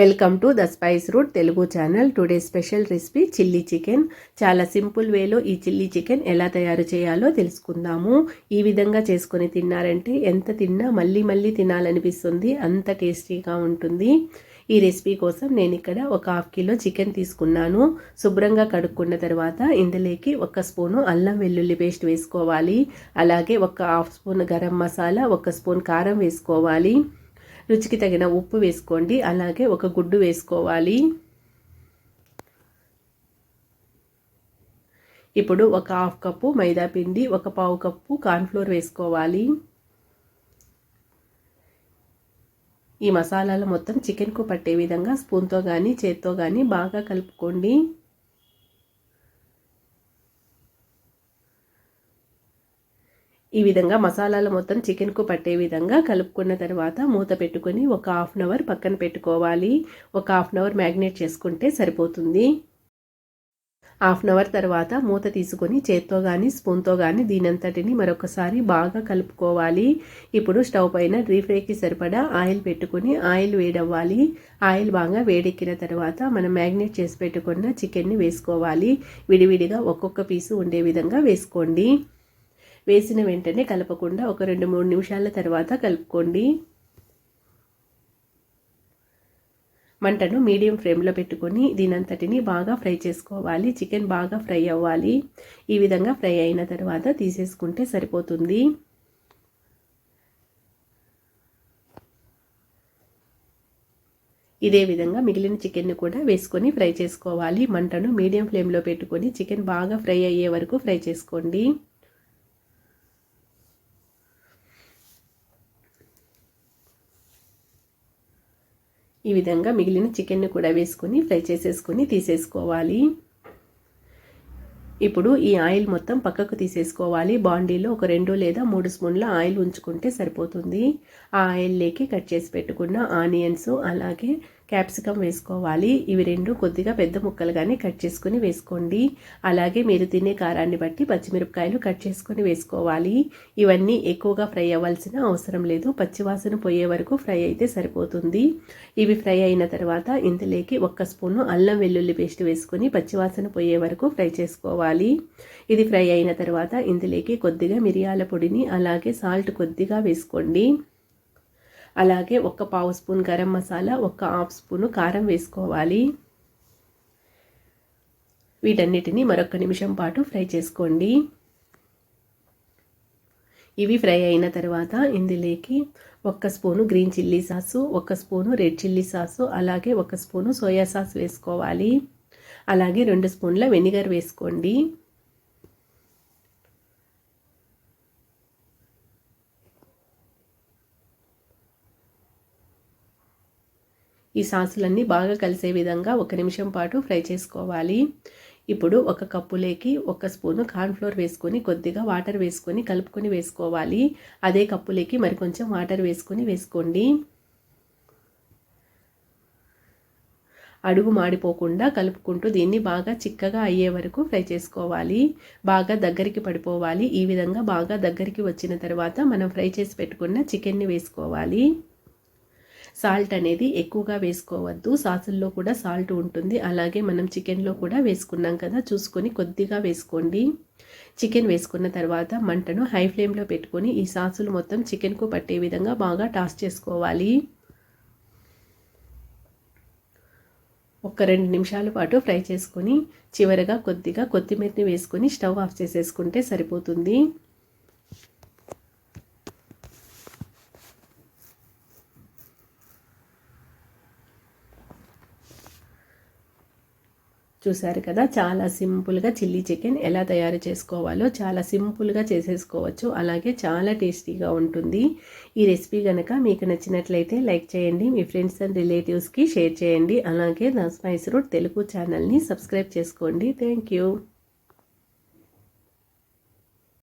Welcome to the spice route Telugu channel. Today special recipe chilli chicken. చాలా simple వేలో ఈ chilli chicken ఎలా తయారు చేయాలో తెలుసుకుందాము. ఈ విధంగా చేసుకొని తిన్నారంటే ఎంత తిన్నా మళ్ళీ మళ్ళీ తినాలనిపిస్తుంది. అంత టేస్టీగా ఉంటుంది. ఈ రెసిపీ కోసం నేను ఇక్కడ ఒక హాఫ్ కిలో చికెన్ తీసుకున్నాను. శుభ్రంగా కడుక్కున్న తర్వాత ఇందులోకి ఒక స్పూను అల్లం వెల్లుల్లి పేస్ట్ వేసుకోవాలి. అలాగే ఒక హాఫ్ స్పూన్ గరం మసాలా ఒక స్పూన్ కారం వేసుకోవాలి. రుచికి తగిన ఉప్పు వేసుకోండి. అలాగే ఒక గుడ్డు వేసుకోవాలి. ఇప్పుడు ఒక హాఫ్ కప్పు మైదా పిండి ఒక పావు కప్పు కార్న్ఫ్లోర్ వేసుకోవాలి. ఈ మసాలాలు మొత్తం చికెన్కు పట్టే విధంగా స్పూన్తో కానీ చేత్తో కానీ బాగా కలుపుకోండి. ఈ విధంగా మసాలాలు మొత్తం చికెన్కు పట్టే విధంగా కలుపుకున్న తర్వాత మూత పెట్టుకొని ఒక హాఫ్ అన్ అవర్ పక్కన పెట్టుకోవాలి. ఒక హాఫ్ అన్ అవర్ మ్యాగ్నేట్ చేసుకుంటే సరిపోతుంది. హాఫ్ అన్ అవర్ తర్వాత మూత తీసుకొని చేత్తో కానీ స్పూన్తో కానీ దీనంతటిని మరొకసారి బాగా కలుపుకోవాలి. ఇప్పుడు స్టవ్ పైన డ్రీ సరిపడా ఆయిల్ పెట్టుకుని ఆయిల్ వేడవ్వాలి. ఆయిల్ బాగా వేడెక్కిన తర్వాత మనం మ్యాగ్నేట్ చేసి పెట్టుకున్న చికెన్ని వేసుకోవాలి. విడివిడిగా ఒక్కొక్క పీసు ఉండే విధంగా వేసుకోండి. వేసిన వెంటనే కలపకుండా ఒక రెండు మూడు నిమిషాల తర్వాత కలుపుకోండి. మంటను మీడియం ఫ్లేమ్లో పెట్టుకొని దీనంతటిని బాగా ఫ్రై చేసుకోవాలి. చికెన్ బాగా ఫ్రై అవ్వాలి. ఈ విధంగా ఫ్రై అయిన తర్వాత తీసేసుకుంటే సరిపోతుంది. ఇదే విధంగా మిగిలిన చికెన్ను కూడా వేసుకొని ఫ్రై చేసుకోవాలి. మంటను మీడియం ఫ్లేమ్లో పెట్టుకొని చికెన్ బాగా ఫ్రై అయ్యే వరకు ఫ్రై చేసుకోండి. ఈ విధంగా మిగిలిన చికెన్ని కూడా వేసుకొని ఫ్రై చేసేసుకొని తీసేసుకోవాలి. ఇప్పుడు ఈ ఆయిల్ మొత్తం పక్కకు తీసేసుకోవాలి. బాండీలో ఒక రెండు లేదా మూడు స్పూన్ల ఆయిల్ ఉంచుకుంటే సరిపోతుంది. ఆ ఆయిల్లోకి కట్ చేసి పెట్టుకున్న ఆనియన్స్ అలాగే క్యాప్సికమ్ వేసుకోవాలి. ఇవి రెండు కొద్దిగా పెద్ద ముక్కలుగానే కట్ చేసుకుని వేసుకోండి. అలాగే మీరు తినే కారాన్ని బట్టి పచ్చిమిరపకాయలు కట్ చేసుకొని వేసుకోవాలి. ఇవన్నీ ఎక్కువగా ఫ్రై అవ్వాల్సిన అవసరం లేదు. పచ్చివాసన పోయే వరకు ఫ్రై అయితే సరిపోతుంది. ఇవి ఫ్రై అయిన తర్వాత ఇందులోకి ఒక్క స్పూను అల్లం వెల్లుల్లి పేస్ట్ వేసుకుని పచ్చివాసన పోయే వరకు ఫ్రై చేసుకోవాలి. ఇది ఫ్రై అయిన తర్వాత ఇందులోకి కొద్దిగా మిరియాల పొడిని అలాగే సాల్ట్ కొద్దిగా వేసుకోండి. అలాగే ఒక పావు స్పూన్ గరం మసాలా ఒక హాఫ్ స్పూను కారం వేసుకోవాలి. వీటన్నిటిని మరొక నిమిషం పాటు ఫ్రై చేసుకోండి. ఇవి ఫ్రై అయిన తర్వాత ఇందులోకి ఒక స్పూను గ్రీన్ చిల్లీ సాసు ఒక స్పూను రెడ్ చిల్లీ సాసు అలాగే ఒక స్పూను సోయా సాస్ వేసుకోవాలి. అలాగే రెండు స్పూన్ల వెనిగర్ వేసుకోండి. ఈ సాసులన్నీ బాగా కలిసే విధంగా ఒక నిమిషం పాటు ఫ్రై చేసుకోవాలి. ఇప్పుడు ఒక కప్పులోకి ఒక స్పూను కార్న్ఫ్లోర్ వేసుకొని కొద్దిగా వాటర్ వేసుకొని కలుపుకొని వేసుకోవాలి. అదే కప్పులోకి మరి కొంచెం వాటర్ వేసుకొని వేసుకోండి. అడుగు మాడిపోకుండా కలుపుకుంటూ దీన్ని బాగా చిక్కగా అయ్యే వరకు ఫ్రై చేసుకోవాలి. బాగా దగ్గరికి పడిపోవాలి. ఈ విధంగా బాగా దగ్గరికి వచ్చిన తర్వాత మనం ఫ్రై చేసి పెట్టుకున్న చికెన్ని వేసుకోవాలి. సాల్ట్ అనేది ఎక్కువగా వేసుకోవద్దు. సాసుల్లో కూడా సాల్ట్ ఉంటుంది. అలాగే మనం చికెన్లో కూడా వేసుకున్నాం కదా చూసుకొని కొద్దిగా వేసుకోండి. చికెన్ వేసుకున్న తర్వాత మంటను హై ఫ్లేమ్లో పెట్టుకొని ఈ సాసులు మొత్తం చికెన్కు పట్టే విధంగా బాగా టాస్ చేసుకోవాలి. ఒక రెండు నిమిషాల పాటు ఫ్రై చేసుకొని చివరగా కొద్దిగా కొత్తిమీరని వేసుకొని స్టవ్ ఆఫ్ చేసేసుకుంటే సరిపోతుంది. చూసారు కదా చాలా సింపుల్గా చిల్లీ చికెన్ ఎలా తయారు చేసుకోవాలో చాలా సింపుల్గా చేసేసుకోవచ్చు. అలాగే చాలా టేస్టీగా ఉంటుంది. ఈ రెసిపీ కనుక మీకు నచ్చినట్లయితే లైక్ చేయండి మీ ఫ్రెండ్స్ అండ్ రిలేటివ్స్కి షేర్ చేయండి. అలాగే నా స్పైస్ రూట్ తెలుగు ఛానల్ని సబ్స్క్రైబ్ చేసుకోండి. థ్యాంక్